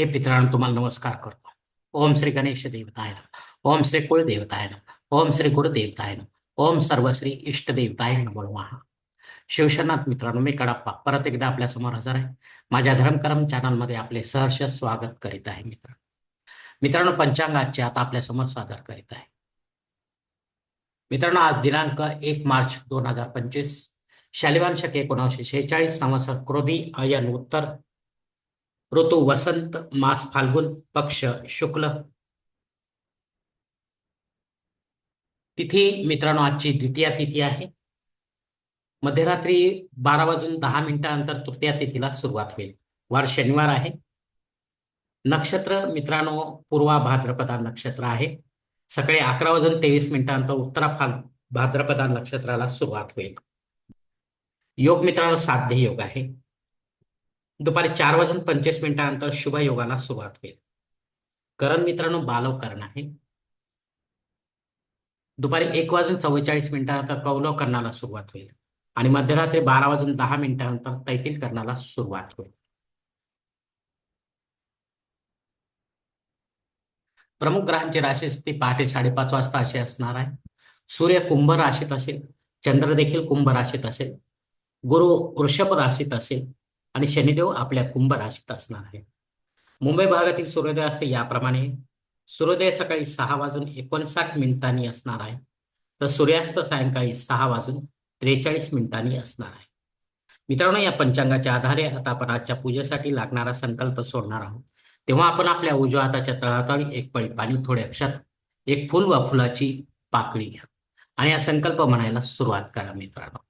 हे पितरांनो तुम्हाला नमस्कार करतो. ओम श्री गणेश देवताय ओम श्री कुळ देवताय ओम श्री गुरुदेवताय नमः. ओम सर्वश्री इष्ट देवताय नमो. नमः मित्रांनो मी कडाप्पा. परत एकदा आपल्यासमोर हजर आहे. माझ्या धर्मकर्म चॅनलमध्ये आपले सहर्ष स्वागत करीत आहे मित्रांनो. मित्रांनो पंचांगाचे आता आपल्यासमोर सादर करीत आहे. मित्रांनो आज दिनांक एक मार्च दोन हजार पंचवीस. शालिवान शके एकोणीसशे शेहेचाळीस संवत्सर क्रोधी अयन उत्तर ऋतू वसंत मास फाल्गुन पक्ष शुक्ल. तिथी मित्रांनो आजची द्वितीया तिथी आहे. मध्यरात्री बारा वाजून दहा मिनिटानंतर तृतीया तिथीला सुरुवात होईल. वार शनिवार आहे. नक्षत्र मित्रांनो पूर्वा भाद्रपदा नक्षत्र आहे. सकाळी अकरा वाजून तेवीस मिनिटानंतर उत्तरा फाल भाद्रपदा नक्षत्राला सुरुवात होईल. योग मित्रांनो साध्य योग आहे. दुपारी चार वाजून पंचवीस मिनिटानंतर शुभ योगाला सुरुवात होईल. करण मित्रांनो बालव करण आहे. दुपारी एक वाजून चव्वेचाळीस मिनिटानंतर कौलव करणाला सुरुवात होईल आणि मध्यरात्री बारा वाजून दहा मिनिटानंतर तैतील करणाला सुरुवात होईल. प्रमुख ग्रहांची राशी स्थिती पहाटे साडेपाच वाजता अशी असणार आहे. सूर्य कुंभ राशीत असेल चंद्र देखील कुंभ राशीत असेल गुरु वृषभ राशीत असेल आणि शनिदेव आपल्या कुंभ राशीत असणार आहे. मुंबई भागातील सूर्योदय असते याप्रमाणे. सूर्योदय सकाळी सहा वाजून एकोणसाठ मिनिटांनी असणार आहे. तर सूर्यास्त सायंकाळी सहा वाजून त्रेचाळीस मिनिटांनी असणार आहे. मित्रांनो या पंचांगाच्या आधारे आता आपण आजच्या पूजेसाठी लागणारा संकल्प सोडणार आहोत. तेव्हा आपण आपल्या उजव्या हाताच्या तळातळी एक पळी पाणी थोडे अक्षात एक फुल वा फुलाची पाकळी घ्या. आणि हा संकल्प म्हणायला सुरुवात करा मित्रांनो.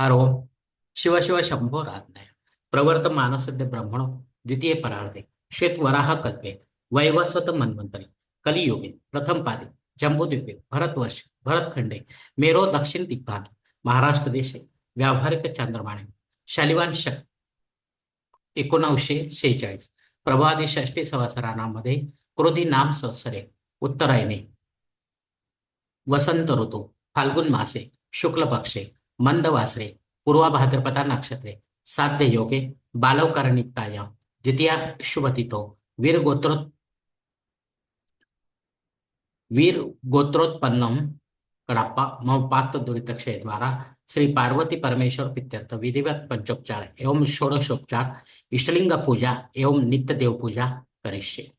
हरो शिवशिव शंभो राधनाय प्रवर्त मानसद्य ब्रह्मण द्वितीय परार्धे श्वेत वराह कल्पे वैवस्वत मन्वंतरे कलियुगे प्रथम पादे जम्बूद्वीपे भरतवर्ष भरतखंडे मेरो दक्षिण दिग्भागे महाराष्ट्र देशे व्यावहारिक चांद्रमाणे शालिवान शक एकोणीसशे शेहेचाळीस प्रभादी षष्टी संवत्सरानामध्ये क्रोधी नाम संवत्सरे उत्तरायणे वसंत ऋतू फाल्गुन मासे शुक्ल पक्षे मंद वासरे पूर्वा भाद्रपदा नक्षत्रे साध्य योगे बालवकरणिकताया द्वितीया शुभतितो वीर गोत्रोत वीर गोत्रोत्पन्नम कडाप्पा मम पात्र दुरितक्षय द्वारा श्री पार्वती परमेश्वर पित्यर्थ विधिवत पंचोपचार एवं षोडशोपचार इष्टलिंग पूजा एवं नित्य देवपूजा करिष्ये।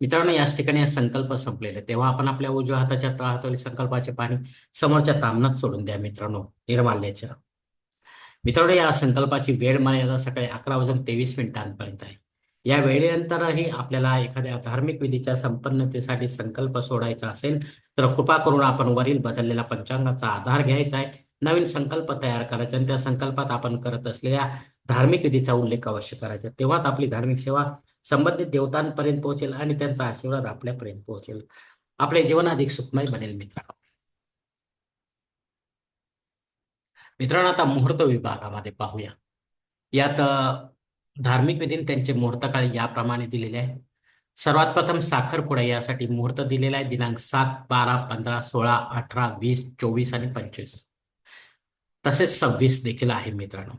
मित्रांनो याच ठिकाणी संकल्प संपलेले तेव्हा आपण आपल्या उजव्या हाताच्या तळहातावरील संकल्पाचे पाणी समोरच्या तामनात सोडून द्या मित्रांनो निर्माल्याच्या. मित्रांनो या संकल्पाची वेळ मर्यादा सकाळी अकरा वाजून तेवीस मिनिटांपर्यंत आहे. या वेळेनंतरही आपल्याला एखाद्या धार्मिक विधीच्या संपन्नतेसाठी संकल्प सोडायचा असेल तर कृपा करून आपण वरील बदललेला पंचांगाचा आधार घ्यायचा आहे. नवीन संकल्प तयार करायचा आणि त्या संकल्पात आपण करत असलेल्या धार्मिक विधीचा उल्लेख अवश्य करायचा. तेव्हाच आपली धार्मिक सेवा संबंधित देवतांपर्यंत पोहोचेल आणि त्यांचा आशीर्वाद आपल्यापर्यंत पोहोचेल. आपले जीवन अधिक सुखमय बनेल मित्रांनो. मित्रांनो आता मुहूर्त विभागामध्ये पाहूया. यात धार्मिक विधीन त्यांचे मुहूर्त काळ याप्रमाणे दिलेले आहे. सर्वात प्रथम साखरपुडा यासाठी मुहूर्त दिलेला आहे. दिनांक सात बारा पंधरा सोळा अठरा वीस चोवीस आणि पंचवीस. तसेच सव्वीस देखील आहे मित्रांनो.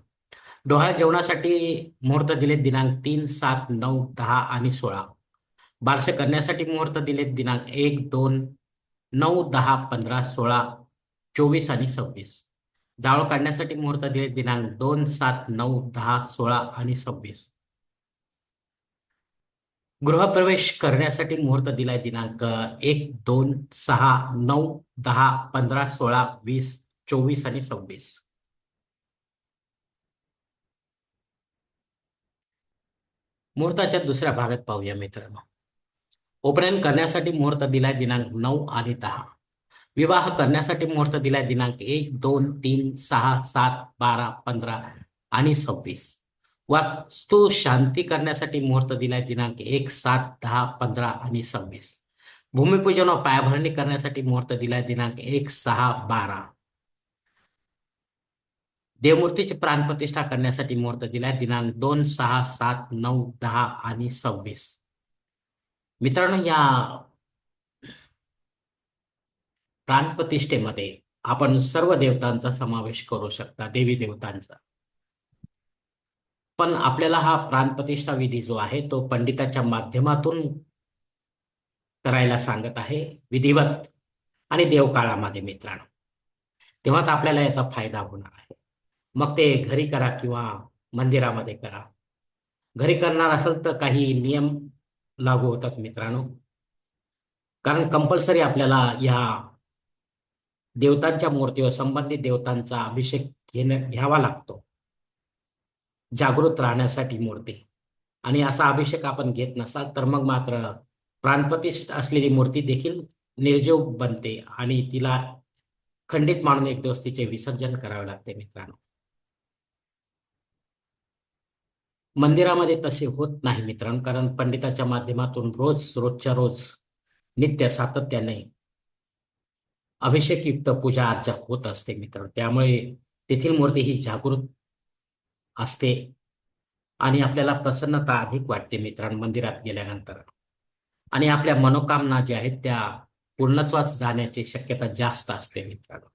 डोहाळ जेवणासाठी मुहूर्त दिले दिनांक तीन सात नऊ दहा आणि सोळा. बारसे करण्यासाठी मुहूर्त दिलेत दिनांक एक दोन नऊ दहा पंधरा सोळा चोवीस आणि सव्वीस. जावळ काढण्यासाठी मुहूर्त दिले दिनांक दोन सात नऊ दहा सोळा आणि सव्वीस. गृहप्रवेश करण्यासाठी मुहूर्त दिलाय दिनांक एक दोन सहा नऊ दहा पंधरा सोळा वीस चोवीस आणि सव्वीस. मुहूर्ताच्या दुसऱ्या भागात पाहूया मित्रांनो. उपनयन करण्यासाठी मुहूर्त दिलाय दिनांक नऊ आणि दहा. विवाह करण्यासाठी मुहूर्त दिलाय दिनांक एक दोन तीन सहा सात बारा पंधरा आणि सव्वीस. वास्तू शांती करण्यासाठी मुहूर्त दिलाय दिनांक एक सात दहा पंधरा आणि सव्वीस. भूमिपूजन व पायाभरणी करण्यासाठी मुहूर्त दिलाय दिनांक एक सहा बारा. देवमूर्तीची प्राणप्रतिष्ठा करण्यासाठी मुहूर्त दिलाय. दिनांक दोन सहा सात नऊ दहा आणि सव्वीस. मित्रांनो या प्राणप्रतिष्ठेमध्ये आपण सर्व देवतांचा समावेश करू शकता देवी देवतांचा. पण आपल्याला हा प्राणप्रतिष्ठा विधी जो आहे तो पंडिताच्या माध्यमातून करायला सांगत आहे विधिवत आणि देवकाळामध्ये मित्रांनो. तेव्हाच आपल्याला याचा फायदा होणार आहे. मग ते घरी करा किंवा मंदिरामध्ये करा. घरी करणार असेल तर काही नियम लागू होतात मित्रांनो. कारण कंपल्सरी आपल्याला या देवतांच्या मूर्तीवर संबंधित देवतांचा अभिषेक घेणं घ्यावा लागतो. जागृत राहण्यासाठी मूर्ती. आणि असा अभिषेक आपण घेत नसाल तर मग मात्र प्राणप्रतिष्ठ असलेली मूर्ती देखील निर्जीव बनते आणि तिला खंडित मानून एक दिवस तिचे विसर्जन करावे लागते मित्रांनो. मंदिरामध्ये तसे होत नाही मित्रांनो कारण पंडिताच्या माध्यमातून रोज रोजच्या रोज नित्य सातत्याने अभिषेकयुक्त पूजा अर्चा होत असते मित्रांनो. त्यामुळे तेथील मूर्ती ही जागृत असते आणि आपल्याला प्रसन्नता अधिक वाटते मित्रांनो मंदिरात गेल्यानंतर. आणि आपल्या मनोकामना ज्या आहेत त्या पूर्णत्वास जाण्याची शक्यता जास्त असते मित्रांनो.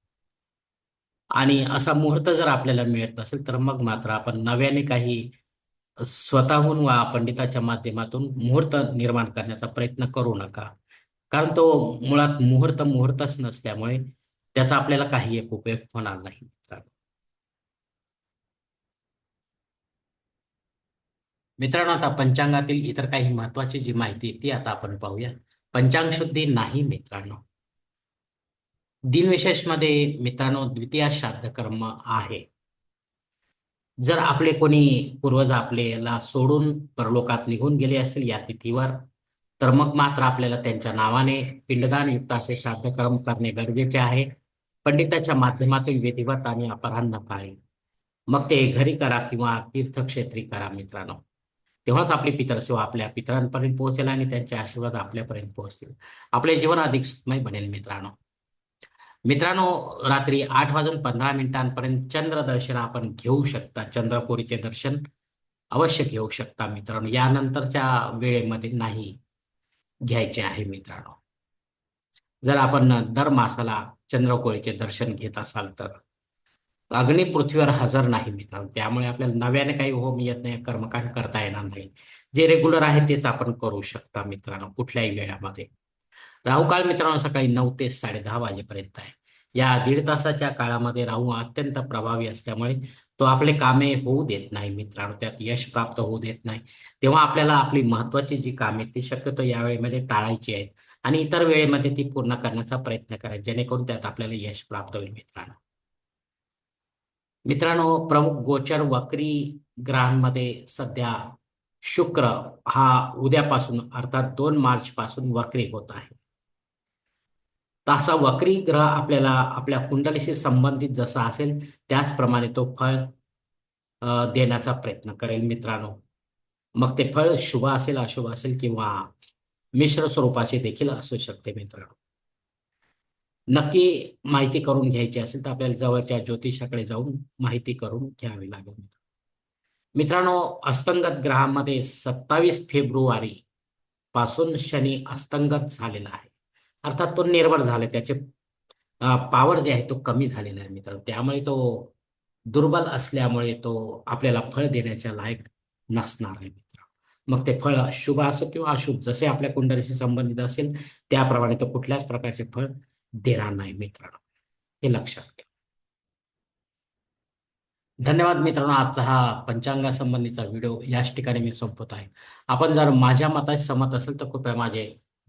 आणि असा मुहूर्त जर आपल्याला मिळत नसेल तर मग मात्र आपण नव्याने काही स्वतःहून वा पंडिताच्या माध्यमातून मुहूर्त निर्माण करण्याचा प्रयत्न करू नका. कारण तो मुळात मुहूर्त मुहूर्तच नसल्यामुळे त्याचा आपल्याला काही एक उपयोग होणार नाही मित्रांनो. मित्रांनो आता पंचांगातील इतर काही महत्वाची जी माहिती ती आता आपण पाहूया. पंचांग शुद्धी नाही मित्रांनो. दिनविशेषमध्ये मित्रांनो द्वितीय श्राद्ध कर्म आहे. जर आपले कोणी पूर्वज आपल्याला सोडून परलोकात निघून गेले असतील या तिथीवर तर मग मात्र आपल्याला त्यांच्या नावाने पिंडदान युक्त असे श्राद्ध कर्म करणे गरजेचे आहे. पंडिताच्या माध्यमातून विधिवत आणि अपराह्न काळी मग ते घरी करा किंवा तीर्थक्षेत्री करा मित्रांनो. तेव्हाच आपली पितरसेवा आपल्या पितरांपर्यंत पोहोचेल आणि त्यांचे आशीर्वाद आपल्यापर्यंत पोहोचतील. आपले जीवन अधिक सुखमय बनेल मित्रांनो. मित्रांनो रात्री आठ वाजून पंधरा मिनिटांपर्यंत चंद्र दर्शन आपण घेऊ शकता. चंद्रकोरीचे दर्शन अवश्य घेऊ शकता मित्रांनो. यानंतरच्या वेळेमध्ये नाही घ्यायचे आहे मित्रांनो. जर आपण दर मासाला चंद्रकोरीचे दर्शन घेत असाल तर. अग्नी पृथ्वीवर हजर नाही मित्रांनो. त्यामुळे आपल्याला नव्याने काही होम येत नाही कर्मकांड करता येणार नाही. जे रेग्युलर आहे तेच आपण करू शकता मित्रांनो कुठल्याही वेळामध्ये. राहू काळ मित्रांनो सकाळी नऊ ते साडे दहा वाजेपर्यंत आहे. या दीड तासाच्या काळामध्ये राहू अत्यंत प्रभावी असल्यामुळे तो आपले कामे होऊ देत नाही मित्रांनो. त्यात यश प्राप्त होऊ देत नाही. तेव्हा आपल्याला आपली महत्वाची जी कामे ती शक्यतो या वेळेमध्ये टाळायची आहेत आणि इतर वेळेमध्ये ती पूर्ण करण्याचा प्रयत्न करा. जेणेकरून त्यात आपल्याला यश प्राप्त होईल मित्रांनो. मित्रांनो प्रमुख गोचर वक्री ग्रहांमध्ये सध्या शुक्र हा उद्यापासून अर्थात दोन मार्च पासून वक्री होत आहे. तर असा वक्री ग्रह आपल्याला आपल्या कुंडलीशी संबंधित जसा असेल त्याचप्रमाणे तो फळ देण्याचा प्रयत्न करेल मित्रांनो. मग ते फळ शुभ असेल अशुभ असेल किंवा मिश्र स्वरूपाचे देखील असू शकते मित्रांनो. नक्की माहिती करून घ्यायची असेल तर आपल्याला जवळच्या ज्योतिषाकडे जाऊन माहिती करून घ्यावी लागेल. मित्रांनो अस्तंगत ग्रहामध्ये सत्तावीस फेब्रुवारी पासून शनी अस्तंगत झालेला आहे. अर्थात तो निर्भर झाला. त्याचे पावर जे आहे तो कमी झालेला आहे मित्रांनो. त्यामुळे तो दुर्बल असल्यामुळे तो आपल्याला फळ देण्याच्या लायक नसणार आहे मित्र मग ते फळ शुभ असो किंवा अशुभ जसे आपल्या कुंडलीशी संबंधित असेल त्याप्रमाणे तो कुठल्याच प्रकारचे फळ देणार नाही मित्रांनो. हे लक्षात घ्या धन्यवाद मित्रांनो. आजचा हा पंचांगासंबंधीचा व्हिडिओ याच ठिकाणी मी संपवत आहे. आपण जर माझ्या मताशी सहमत असेल तर कृपया माझे